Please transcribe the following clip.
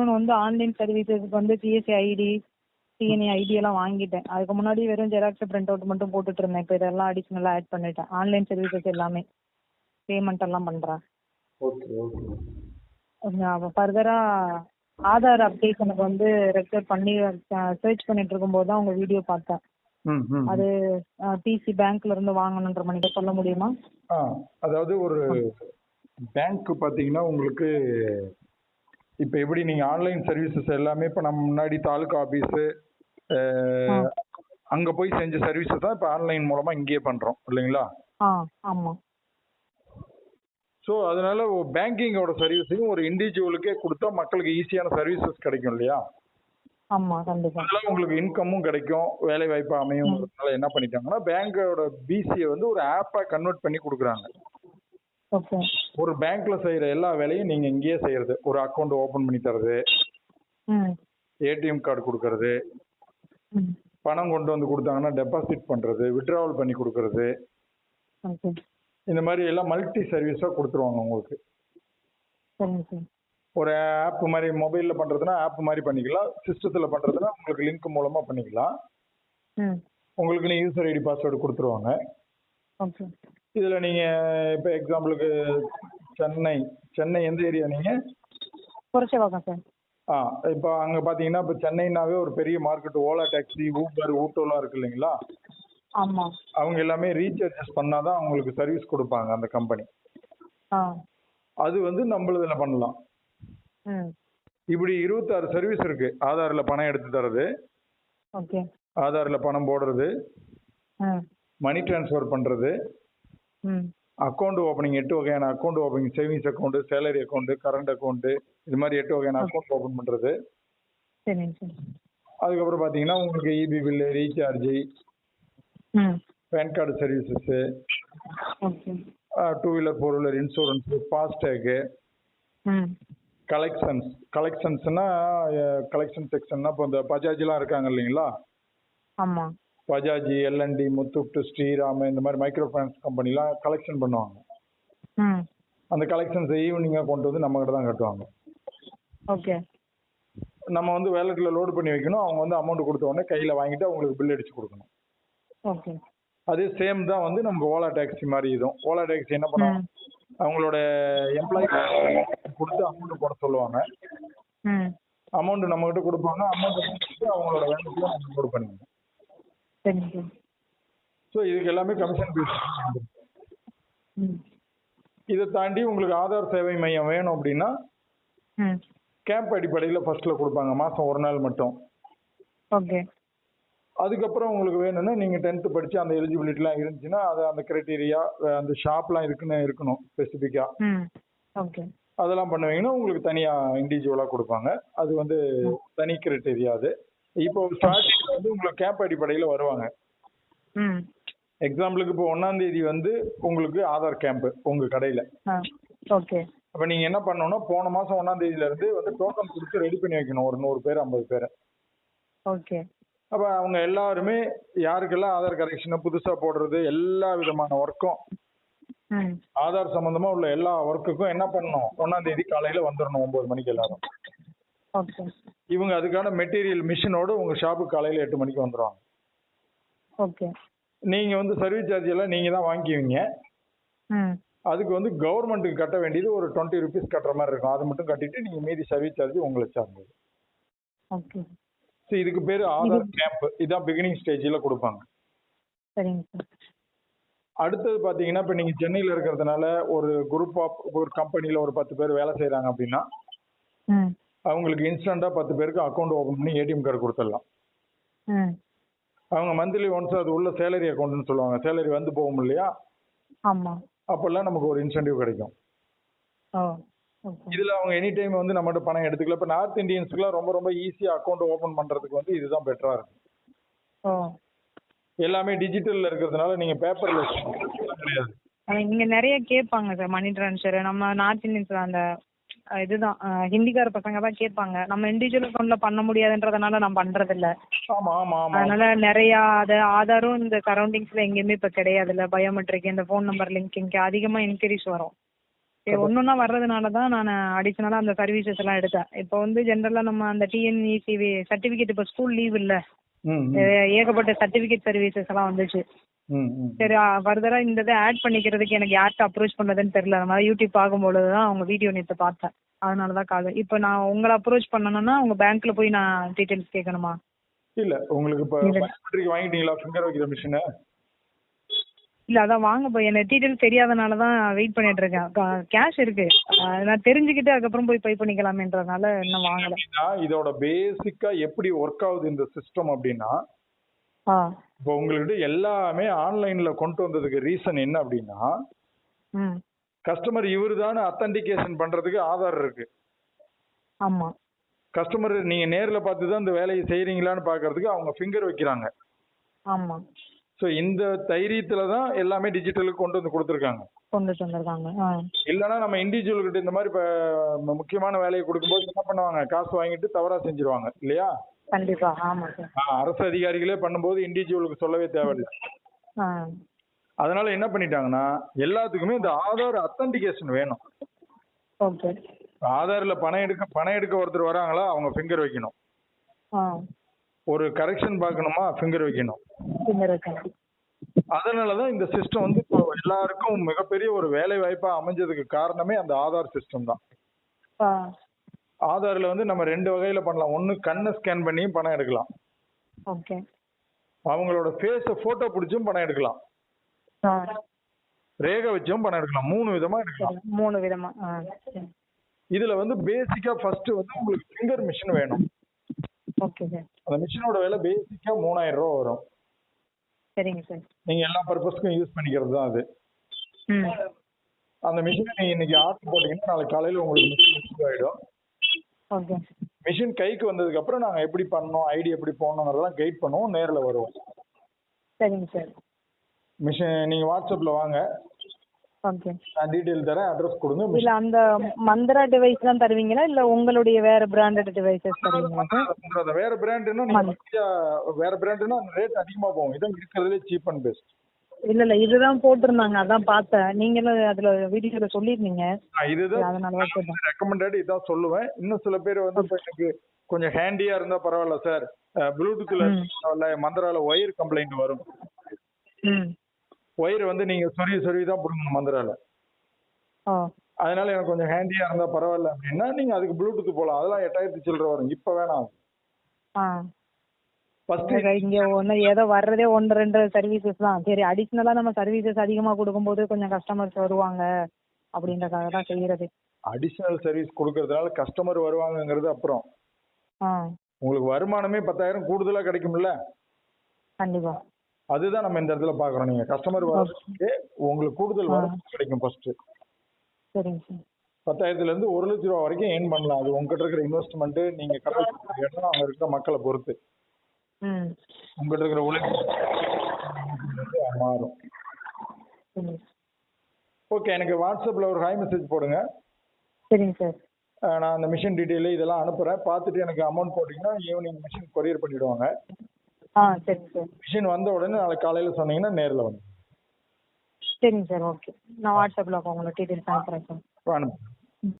இன்னொன்று வந்து ஆன்லைன் சர்வீசஸ்க்கு வந்து டிஎஸ்சி ஐடி டிஎன்ஏ ஐடி எல்லாம் வாங்கிட்டேன். அதுக்கு முன்னாடி வெறும் ஜெராக்ஸ் பிரிண்ட் அவுட் மட்டும் போட்டுட்டு இருந்தேன். இப்போ இதெல்லாம் அடிஷ்னலாக ஆட் பண்ணிட்டேன். ஆன்லைன் சர்வீசஸ் எல்லாமே பேமெண்ட் எல்லாம் பண்ணுறேன் ஓகே ஃபர்தராக ஆதார் அப்டேஷனுக்கு வந்து ரெக்யூர் பண்ணி சர்ச் பண்ணிட்டு இருக்கும்போது தான் உங்கள் வீடியோ பார்த்தேன். அது டிசி பேங்க்ல இருந்து வாங்கணுன்ற மாதிரி சொல்ல முடியுமா? அதாவது ஒரு பேங்க் பார்த்தீங்கன்னா உங்களுக்கு இப்போ எப்படி நீங்கள் ஆன்லைன் சர்வீசஸ் எல்லாமே இப்போ நம்ம முன்னாடி தாலுகா ஆஃபீஸு அங்கே போய் செஞ்ச சர்வீஸஸ் தான் இப்போ ஆன்லைன் மூலமாக இங்கேயே பண்ணுறோம் இல்லைங்களா? ஆமாம் ஸோ அதனால பேங்கிங்கோட சர்வீஸையும் ஒரு இண்டிவிஜுவலுக்கே கொடுத்தா மக்களுக்கு ஈஸியான சர்வீசஸ் கிடைக்கும் இல்லையா? ஆமாம் கண்டிப்பாக அதனால உங்களுக்கு இன்கமும் கிடைக்கும் வேலை வாய்ப்பு அமையும் என்ன பண்ணிட்டாங்கன்னா பேங்கோட பிசியை வந்து ஒரு ஆப்பா கன்வெர்ட் பண்ணி கொடுக்குறாங்க. ஒரு பேங்க்ல செய்யற எல்லா வேலையும் நீங்க இங்கேயே செய்யறது ஒரு அக்கௌண்ட் ஓபன் பண்ணி தரது ஏடிஎம் கார்டு கொடுக்கறது. பணம் கொண்டு வந்து கொடுத்தாங்கன்னா டெபாசிட் பண்றது வித்ட்ராவல் பண்ணி கொடுக்கறது. இந்த மாதிரி எல்லாம் மல்டி சர்வீஸா கொடுத்துருவாங்க உங்களுக்கு. ஒரு ஆப் மாதிரி மொபைல்ல பண்றதுன்னா ஆப் மாதிரி பண்ணிக்கலாம். சிஸ்டத்துல பண்றதுன்னா உங்களுக்கு லிங்க் மூலமா பண்ணிக்கலாம். உங்களுக்கு யூசர் ஐடி பாஸ்வேர்டு கொடுத்துருவாங்க. இதுல நீங்க இப்ப எக்ஸாம்பிளுக்கு சென்னை சென்னை எந்த ஏரியா நீங்க? குறைச்சவாக்கம் சார். ஆ இப்போ அங்க பாத்தீங்கன்னா இப்போ சென்னைனாவே ஒரு பெரிய மார்க்கெட் ஓலா டாக்ஸி ஊபர் ஊட்டோலாம் இருக்கு இல்லைங்களா? ஆமாம் அவங்க எல்லாமே ரீசார்ஜஸ் பண்ணாதான் அவங்களுக்கு சர்வீஸ் கொடுப்பாங்க அந்த கம்பெனி ஆ. அது வந்து நம்மளதுல பண்ணலாம்? ம். இப்படி இருபத்தாறு சர்வீஸ் இருக்கு. ஆதார்ல பணம் எடுத்து தரது. ஓகே. ஆதார்ல பணம் போடுறது. ம். மணி டிரான்ஸ்ஃபர் பண்றது. ம். அக்கௌண்ட் ஓப்பனிங் எட்டு வகையான account opening savings account salary account current account இது மாதிரி எட்டு வகையான அக்கௌண்ட் ஓப்பன் சார் அதுக்கப்புறம் பாத்தீங்கன்னா உங்களுக்கு EB bill recharge PAN card services okay. Two wheeler four wheeler insurance FASTag ம். கலெக்ஷன்ஸ் கலெக்ஷன்ஸ்னா கலெக்ஷன் செக்ஷன்னா இப்போ இந்த பஜாஜ்லாம் இருக்காங்க இல்லைங்களா? ஆமாம் பஜாஜ் எல்என்டி முத்தூட் ஸ்ரீராம் இந்த மாதிரி மைக்ரோ ஃபைனான்ஸ் கம்பெனிலாம் கலெக்ஷன் பண்ணுவாங்க. ம். அந்த கலெக்ஷன்ஸ் ஈவினிங்காக கொண்டு வந்து நம்ம கிட்ட தான் கட்டுவாங்க. ஓகே. நம்ம வந்து வேலெட்டில் லோடு பண்ணி வைக்கணும். அவங்க வந்து அமௌண்ட் கொடுத்த உடனே கையில் வாங்கிட்டு அவங்களுக்கு பில் அடிச்சு கொடுக்கணும். ஓகே. அதே சேம் தான் வந்து நமக்கு ஓலா டாக்ஸி மாதிரி இதுவும். ஓலா டாக்ஸி என்ன பண்ணுவாங்க அவங்களோட எம்ப்ளாயி கொடுத்து அமௌண்ட் போட சொல்லுவாங்க. ம். அமௌண்ட் நம்ம கிட்ட கொடுப்பாங்க அமௌண்ட் அவங்களோட வேலைக்கு பண்ணிக்கணும். சரிங்க சார். ஸோ இதுக்கு எல்லாமே கமிஷன் ஃபீஸ் ம். இதை தாண்டி உங்களுக்கு ஆதார் சேவை மையம் வேணும் அப்படின்னா கேம்ப் அடிப்படையில் ஃபர்ஸ்ட்ல கொடுப்பாங்க மாதம் ஒரு நாள் மட்டும். ஓகே. அதுக்கப்புறம் உங்களுக்கு வேணும்னா நீங்கள் டென்த்து படித்து அந்த எலிஜிபிலிட்டிலாம் இருந்துச்சுன்னா அது அந்த கிரைட்டீரியா அந்த ஷாப்லாம் இருக்குன்னு இருக்கணும் ஸ்பெசிஃபிக்காக ம். ஓகே. அதெல்லாம் பண்ணுவீங்கன்னா உங்களுக்கு தனியாக இண்டிவிஜுவலாக கொடுப்பாங்க. அது வந்து தனி கிரைட்டீரியா அது. இப்போ ஸ்டார்டிங் வந்து உங்களுக்கு கேம்ப் அடிப்படையில் வருவாங்க. எக்ஸாம்பிளுக்கு இப்போ ஒன்றாம் தேதி வந்து உங்களுக்கு ஆதார் கேம்ப் உங்கள் கடையில். ஓகே. அப்போ நீங்கள் என்ன பண்ணணும்னா போன மாதம் ஒன்றாம் தேதியிலேருந்து வந்து டோக்கன் கொடுத்து ரெடி பண்ணி வைக்கணும். ஒரு நூறு பேர் ஐம்பது பேர். ஓகே. அப்போ அவங்க எல்லாருமே யாருக்கெல்லாம் ஆதார் கரெக்ஷனை புதுசாக போடுறது எல்லா விதமான ஒர்க்கும் ஆதார் சம்மந்தமாக உள்ள எல்லா ஒர்க்குக்கும் என்ன பண்ணணும்? ஒன்றாம் தேதி காலையில் வந்துடணும் ஒம்பது மணிக்கு எல்லாரும். ஓகே இவங்க அதுக்கான மெட்டீரியல் மிஷினோடு உங்கள் ஷாப்புக்கு காலையில் எட்டு மணிக்கு வந்துடுவாங்க ஓகே நீங்கள் வந்து சர்வீஸ் சார்ஜ் எல்லாம் நீங்கள் தான் வாங்கிக்குவீங்க. ம். அதுக்கு வந்து கவர்மெண்ட்டுக்கு கட்ட வேண்டியது ஒரு டுவெண்ட்டி ருபீஸ் கட்டுற மாதிரி இருக்கும். அதை மட்டும் கட்டிட்டு நீங்கள் மீதி சர்வீஸ் சார்ஜ் உங்களுக்கு சார்ந்தது. ஓகே ஸோ இதுக்கு பேர் ஆதார் கேம்ப் இதான் பிகினிங் ஸ்டேஜில் கொடுப்பாங்க. சரிங்க சார். அடுத்தது பார்த்தீங்கன்னா இப்போ நீங்கள் சென்னையில் இருக்கிறதுனால ஒரு குரூப் ஆஃப் ஒரு கம்பெனியில் ஒரு பத்து பேர் வேலை செய்கிறாங்க அப்படின்னா அவங்களுக்கு இன்ஸ்டண்ட்டாக பத்து பேருக்கு அக்கௌண்ட் ஓப்பன் பண்ணி ஏடிஎம் கார்டு கொடுத்துடலாம். அவங்க மந்த்லி ஒன்ஸ் அது உள்ள சேலரி அக்கௌண்ட்னு சொல்லுவாங்க. சேலரி வந்து போகும் இல்லையா? ஆமாம் அப்போல்லாம் நமக்கு ஒரு இன்சென்டிவ் கிடைக்கும். இதில் அவங்க எனி டைம் வந்து நம்மகிட்ட பணம் எடுத்துக்கல. இப்போ நார்த் இந்தியன்ஸ்க்குலாம் ரொம்ப ரொம்ப ஈஸியாக அக்கௌண்ட் ஓப்பன் பண்ணுறதுக்கு வந்து இதுதான் பெட்டராக இருக்கும் எல்லாமே டிஜிட்டலில் இருக்கிறதுனால நீங்கள் பேப்பரில் கிடையாது இங்கே நிறைய கேட்பாங்க சார் மணி ட்ரான்ஸ்ஃபர் நம்ம நார்த் இந்தியன்ஸில் அந்த இதுதான். ஹிந்திக்கார பசங்க தான் கேட்பாங்க. நம்ம இண்டிவிஜுவல் அக்கௌண்ட்டில் பண்ண முடியாதுன்றதுனால நான் ஆமாம் ஆமாம் அதனால நிறையா அது ஆதாரும் இந்த சரௌண்டிங்ஸில் எங்கேயுமே இப்போ கிடையாதுல்ல. பயோமெட்ரிக் இந்த ஃபோன் நம்பர் லிங்கிங்க்கு அதிகமாக இன்க்ரீஸ் வரும். சரி ஒன்னொன்னா வர்றதுனால தான் நான் அடிஷ்னலாக அந்த சர்வீசஸ் எல்லாம் எடுத்தேன். இப்போ வந்து ஜென்ரலாக நம்ம அந்த டிஎன்இசி சர்டிஃபிகேட் இப்போ ஸ்கூல் லீவ் இல்லை. ஏகப்பட்ட சர்டிஃபிகேட் சர்வீசஸ் எல்லாம் வந்துச்சு. சரி ஃபர்தராக இந்த இதை ஆட் பண்ணிக்கிறதுக்கு எனக்கு யார்கிட்ட அப்ரோச் பண்ணுறதுன்னு தெரியல. அது மாதிரி யூடியூப் பார்க்கும்பொழுது தான் அவங்க வீடியோ நேற்று பார்த்தேன். அதனால தான் கால் இப்போ நான் உங்களை அப்ரோச் பண்ணணும்னா உங்கள் பேங்க்கில் போய் நான் டீட்டெயில்ஸ் கேட்கணுமா? இல்ல உங்களுக்கு இப்போ வாங்கிட்டீங்களா? ஃபிங்கர் வைக்கிற மிஷினு இல்லை அதான் வாங்க போய். எனக்கு டீட்டெயில்ஸ் தெரியாதனால தான் வெயிட் பண்ணிட்டு இருக்கேன். கேஷ் இருக்கு. நான் தெரிஞ்சுக்கிட்டு அதுக்கப்புறம் போய் பே பண்ணிக்கலாமேன்றதுனால இன்னும் வாங்கலை. இதோட பேசிக்கா எப்படி ஒர்க் ஆகுது இந்த சிஸ்டம் அப்படின்னா இப்போ உங்கள்கிட்ட எல்லாமே ஆன்லைன்ல கொண்டு வந்ததுக்கு ரீசன் என்ன அப்படின்னா கஸ்டமர் இவரு தானே அத்தன்டிகேஷன் பண்றதுக்கு ஆதார் இருக்கு. ஆமாம் கஸ்டமர் நீங்க நேர்ல பார்த்து தான் இந்த வேலையை செய்றீங்களான்னு பார்க்கறதுக்கு அவங்க ஃபிங்கர் வைக்கிறாங்க. ஆமாம் ஸோ இந்த தைரியத்துல தான் எல்லாமே டிஜிட்டலுக்கு கொண்டு வந்து கொடுத்துருக்காங்க. கொண்டுட்டு வந்திருக்காங்க ஆ. இல்லைன்னா நம்ம இண்டிவிஜுவல் கிட்ட இந்த மாதிரி முக்கியமான வேலையை கொடுக்கும்போது என்ன பண்ணுவாங்க? காசு வாங்கிட்டு தவறா செஞ்சிருவாங்க. இல்லையா? கண்டிப்பாக ஆமாம் சார் அரசு அதிகாரிகளே பண்ணும்போது இண்டிவிஜுவலுக்கு சொல்லவே தேவையில்லை. அதனால என்ன பண்ணிட்டாங்கன்னா எல்லாத்துக்குமே இந்த ஆதார் அத்தன்டிகேஷன் வேணும். ஓகே. ஆதார்ல பணம் எடுக்க பணம் எடுக்க ஒருத்தர் வராங்களா அவங்க ஃபிங்கர் வைக்கணும். ஒரு கரெக்ஷன் பார்க்கணுமா ஃபிங்கர் வைக்கணும். பின்னர் இருக்கேன் அதனால தான் இந்த சிஸ்டம் வந்து இப்போ எல்லாருக்கும் மிகப்பெரிய ஒரு வேலை வாய்ப்பா அமைஞ்சதுக்கு காரணமே அந்த ஆதார் சிஸ்டம் தான். ஆதார்ல வந்து நம்ம ரெண்டு வகையில பண்ணலாம். ஒன்னு கண்ணை ஸ்கேன் பண்ணியும் பணம் எடுக்கலாம். ஓகே. அவங்களோட ஃபேஸை போட்டோ பிடிச்சும் பணம் எடுக்கலாம். ரேகை வச்சும் பணம் எடுக்கலாம். மூணு விதமா எடுக்கலாம். மூணு விதமா. இதுல வந்து பேசிக்கா ஃபர்ஸ்ட் வந்து உங்களுக்கு ஃபிங்கர் மிஷின் வேணும். Okay sir. அந்த மிஷினோட விலை பேசிக்கா மூணாயிரம் ரூபா வரும். சரிங்க சார். நீங்க எல்லா பர்பஸ்க்கும் யூஸ் பண்ணிக்கிறது தான் அது. அந்த மிஷினை நீங்க இன்னைக்கு ஆர்டர் போட்டீங்கன்னா நாளைக்கு காலையில உங்களுக்கு மிஷின் ஆயிடும். மிஷின் கைக்கு வந்ததுக்கு அப்புறம் நாங்க எப்படி பண்ணோம் ஐடி எப்படி போடணுங்கிறதெல்லாம் கைட் பண்ணுவோம் நேர்ல வருவோம். சரிங்க சார். மிஷின் நீங்க வாட்ஸ்அப்ல வாங்க. ஓகே நான் டீட்டெயில் தரேன் அட்ரஸ் கொடுங்க இல்ல அந்த மந்த்ரா டிவைஸ் தான் தருவீங்களா? இல்ல உங்களுடைய வேற பிராண்டட் டிவைசஸ் தருவீங்களா சார்? அந்த வேற மத்தியா வேற பிராண்டுன்னா அந்த ரேட் அதிகமா போகும். இதான் இருக்கிறதுலே சீப் அண்ட் பெஸ்ட் இல்ல இல்ல இதுதான் போட்டிருந்தாங்க. அதான் பார்த்தேன். நீங்களும் அதுல வீடியோல சொல்லியிருந்தீங்க. இதுதான் ரெக்கமெண்டட் இதான் சொல்லுவேன். இன்னும் சில பேர் வந்து எனக்கு கொஞ்சம் ஹேண்டியா இருந்தா பரவாயில்ல சார் ப்ளூடூத்ல. பரவாயில்ல மந்திரால ஒயர் கம்ப்ளைண்ட் வரும். ஒயர் வந்து நீங்க சொருவி சொருவி தான் பிடுங்கணும் மந்திரால. அதனால எனக்கு கொஞ்சம் ஹேண்டியா இருந்தா பரவாயில்ல அப்படின்னா நீங்க அதுக்கு ப்ளூடூத் போலாம். அதெல்லாம் எட்டாயிரத்தி சில்லற வரும். இப்ப வேணாம். இங்க ஒண்ணு ஏதோ வர்றதே ஒன்று ரெண்டு சர்வீசஸ் தான். சரி அடிஷ்னலா நம்ம சர்வீசஸ் அதிகமா கொடுக்கும்போது கொஞ்சம் கஸ்டமர்ஸ் வருவாங்க அப்படின்றதுக்காக தான் செய்யறது. அடிஷனல் சர்வீஸ் கொடுக்கறதுனால கஸ்டமர் வருவாங்கங்கிறது அப்புறம். உங்களுக்கு வருமானமே பத்தாயிரம் கூடுதலா கிடைக்கும்ல? கண்டிப்பா. அதுதான் நம்ம இந்த இடத்துல பாக்குறோம் நீங்க. கஸ்டமர் வரதுக்கு உங்களுக்கு கூடுதல் வருமானம் கிடைக்கும் ஃபர்ஸ்ட் சரிங்க சார். பத்தாயிரத்துல இருந்து ஒரு லட்ச ரூபா வரைக்கும் ஏர்ன் பண்ணலாம். அது உங்ககிட்ட இருக்கிற இன்வெஸ்ட்மெண்ட் நீங்க கடை இடம் அங்க இருக்கிற மக்களை பொறுத்து. ம். உங்ககிட்ட இருக்கிற உழைப்பு மாறும். ஓகே எனக்கு வாட்ஸ்அப்ல ஒரு ஹாய் மெசேஜ் போடுங்க. சரிங்க சார். நான் அந்த மிஷின் டீட்டெயில் இதெல்லாம் அனுப்புறேன். பார்த்துட்டு எனக்கு அமௌண்ட் போட்டீங்கன்னா ஈவினிங் மிஷின் கொரியர் பண்ணிடுவாங்க. ஆ சரிங்க சார். மிஷின் வந்த உடனே நாளைக்கு காலையில சொன்னீங்கன்னா நேர்ல வந்து சரிங்க சார் ஓகே. நான் வாட்ஸ்அப்பில் உங்களுக்கு டீட்டெயில்ஸ் அனுப்புகிறேன் சார். அனுப்புங்க